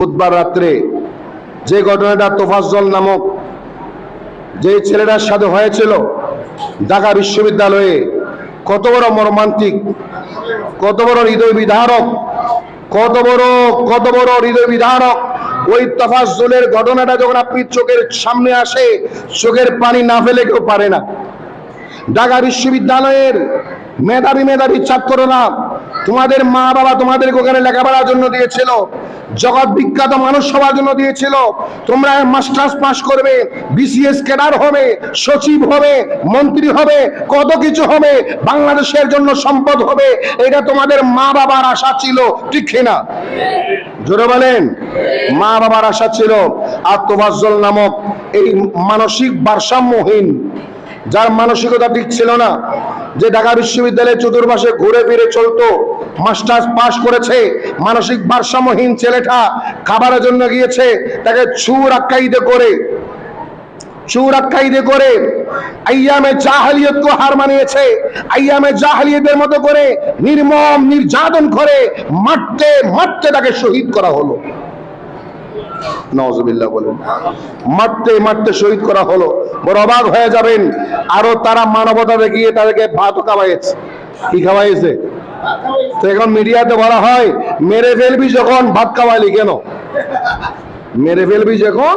বুধবার রাত্রে যে ঘটনাটা তোফাজ্জল নামক যে ছেলেটার সাথে হয়েছিল ঢাকা বিশ্ববিদ্যালয়ে, কত বড় মর্মান্তিক, কত বড় হৃদয় বিধারক কত বড় কত বড় হৃদয় বিধারক ওই তফাজ্জলের ঘটনাটা যখন আপনি চোখের সামনে আসে, চোখের পানি না ফেলে কেউ পারে না। ঢাকা বিশ্ববিদ্যালয়ের মেধাবী মেধাবী ছাত্ররা তোমাদের মা বাবা তোমাদেরকে ওখানে লেখাপড়ার জন্য দিয়েছিল, জগৎ বিখ্যাত মানুষ সবার জন্য দিয়েছিল। তোমরা মাস্টার্স পাস করবে, বিসিএস ক্যাডার হবে, সচিব হবে, মন্ত্রী হবে, কত কিছু হবে, বাংলাদেশের জন্য সম্পদ হবে, এটা তোমাদের মা বাবার আশা ছিল, ঠিক না জোরে বলেন, মা বাবার আশা ছিল, আত্মবাজ্জল নামক এই মানসিক ভারসাম্যহীন যার মানসিকতা ঠিক ছিল না, যে ঢাকা বিশ্ববিদ্যালয়ের চতুর্পাশে ঘুরে ফিরে চলতো, মাস্টার্স পাস করেছে, মানসিক ভারসাম্যহীন ছেলেটা খাবারের জন্য গিয়েছে, তাকে ছুর আখ্যায়িত করে, চুর আখ্যায়িত করে, আইয়ামে জাহালিয়ত কো হার মানিয়েছে, আইয়ামে জাহালিয়তের মতো করে নির্মম, নির্যাতন করে মারতে মারতে তাকে শহীদ করা হলো। নওয়াজবিল্লাহ বলেন। মারতে মারতে শহীদ করা হলো বড় অবাক হয়ে যাবেন। আরও তারা মানবতা দেখিয়ে তাদেরকে ভাত খাওয়াইছে কি খাওয়াইছে এখন মিডিয়াতে বলা হয়, মেরে ফেলবি যখন, ভাত খাওয়াইলি কেন? মেরে ফেলবি যখন?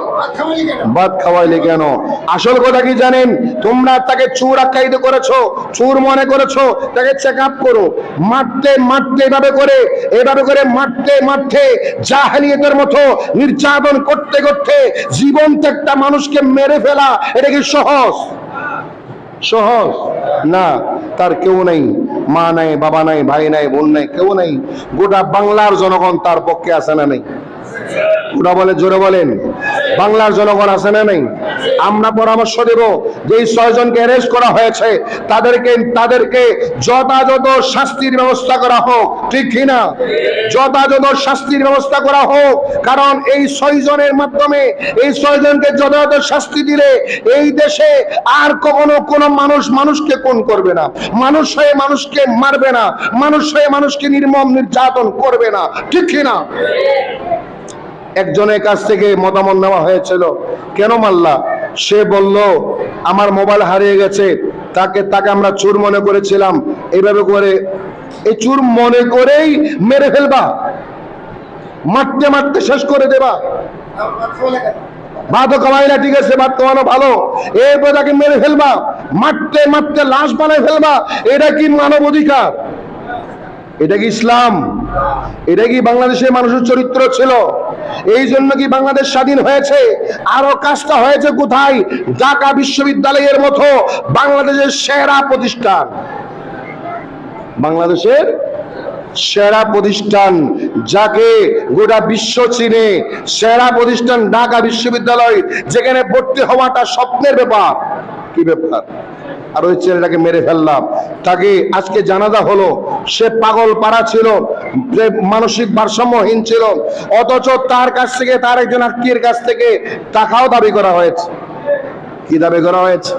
ভাত খাওয়াইলে কেন? আসল কথা কি জানেন? তোমরা তাকে চুর আখ্যায়িত করেছ, চুর মনে করেছ, তাকে চেক আপ করো। মারতে মারতে এভাবে করে এভাবে করে মারতে মারতে জাহালিয়তের মতো নির্যাতন করতে করতে জীবন্ত একটা মানুষকে মেরে ফেলা, এটা কি সহজ? সহজ? না, তার কেউ নাই, মা নাই, বাবা নাই, ভাই নাই, বোন নাই, কেউ নাই। গোটা বাংলার জনগণ তার পক্ষে আছে না নেই। ওরা বলে, জোরে বলেন। বাংলার জনগণ আছে না নেই? আমরা পরামর্শ দেব, যে এই ছয়জনকে অ্যারেস্ট করা হয়েছে, তাদেরকে তাদেরকে যথাযথ শাস্তির ব্যবস্থা করা হোক। ঠিক কিনা যথাযথ শাস্তির ব্যবস্থা করা হোক, কারণ এই ছয়জনের মাধ্যমে, এই ছয়জনকে যথাযথ শাস্তি দিলে এই দেশে আর কখনো কোনো মানুষ মানুষকে কোন করবে না। মানুষ হয়ে মানুষকে মারবে না। মানুষ হয়ে মানুষকে নির্মম নির্যাতন করবে না। ঠিক কিনা একজনের কাছ থেকে মতামত নেওয়া হয়েছিল, কেন মাল্লা সে বলল, আমার মোবাইল হারিয়ে গেছে, তাকে তাকে আমরা চুর মনে করেছিলাম। এইভাবে করে, এই চুর মনে করেই মেরে ফেলবা। মারতে মারতে শেষ করে দেবা। ভাতও কামাই না ঠিক আছে ভাত কামানো ভালো। এরপর তাকে মেরে ফেলবা। মারতে মারতে লাশ বানায় ফেলবা। এটা কি মানব অধিকার? এটা কি ইসলাম? এটা কি বাংলাদেশের মানুষের চরিত্র ছিল? এই জন্য কি বাংলাদেশ স্বাধীন হয়েছে? আরও কাজটা হয়েছে কোথায়? ঢাকা বিশ্ববিদ্যালয়ের মতো বাংলাদেশের সেরা প্রতিষ্ঠান। বাংলাদেশের সেরা প্রতিষ্ঠান যাকে গোটা বিশ্ব চিনে, সেরা প্রতিষ্ঠান ঢাকা বিশ্ববিদ্যালয়, যেখানে ভর্তি হওয়াটা স্বপ্নের ব্যাপার। কি ব্যাপার? আর ওই ছেলেটাকে মেরে ফেললাম। তাকে আজকে জানাজা হলো। সে পাগল পাড়া ছিল, যে মানসিক ভারসাম্যহীন ছিল, অথচ তার কাছ থেকে তার একজন আত্মীয়ের কাছ থেকে টাকাও দাবি করা হয়েছে। কি দাবি করা হয়েছে?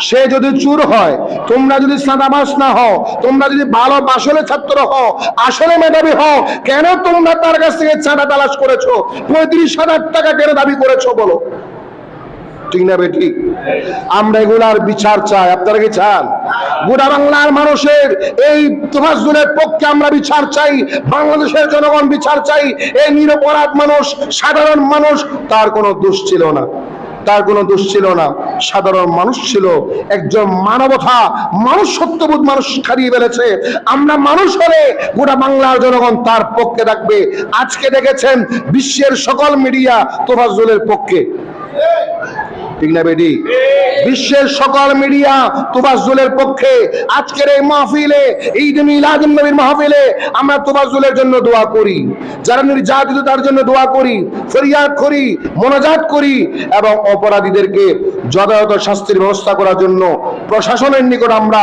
সে যদি চুর হয়, তোমরা যদি সাদাবাস না হও, তোমরা যদি ভালো আসলে ছাত্র হও, আসলে মেধাবী হও, কেন তোমরা তার কাছ থেকে চাঁদা তালাশ করেছ? পঁয়ত্রিশ হাজার টাকা কেন দাবি করেছ বলো? ঠিক না বেটি আমরা এগুলার বিচার চাই, আপনারা কি চান? গোটা বাংলার মানুষের এই তোফাজুলের পক্ষে আমরা বিচার চাই, বাংলাদেশের জনগণ বিচার চাই, এই নিরপরাধ মানুষ, সাধারণ মানুষ, তার কোনো দোষ ছিল না। তার কোনো দোষ ছিল না। সাধারণ মানুষ ছিল। একজন মানবতা, মানুষ সত্যবোধ মানুষ হারিয়ে ফেলেছে। আমরা মানুষ হলে গোটা বাংলার জনগণ তার পক্ষে থাকবে। আজকে দেখেছেন বিশ্বের সকল মিডিয়া তোফাজুলের পক্ষে। ঠিক না বেটি? বিশ্বের সকল মিডিয়া তোবাজুলের পক্ষে আজকের এই মাহফিলে, ঈদ মিলাদ নবীর মাহফিলে আমরা তোবাজুলের জন্য দোয়া করি, যারা নির্যাতিত তার জন্য দোয়া করি, ফরিয়াদ করি, মনোজাত করি এবং অপরাধীদেরকে যথাযথ শাস্তির ব্যবস্থা করার জন্য প্রশাসনের নিকট আমরা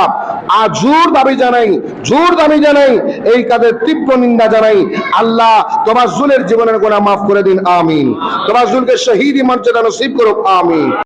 আজ জোর দাবি জানাই, জোর দাবি জানাই, এই কাজের তীব্র নিন্দা জানাই। আল্লাহ তোবাজুলের জীবনের গোনা মাফ করে দিন, আমিন। তোবাজুলকে শহীদ মর্যাদা নসিব করুক, আমিন।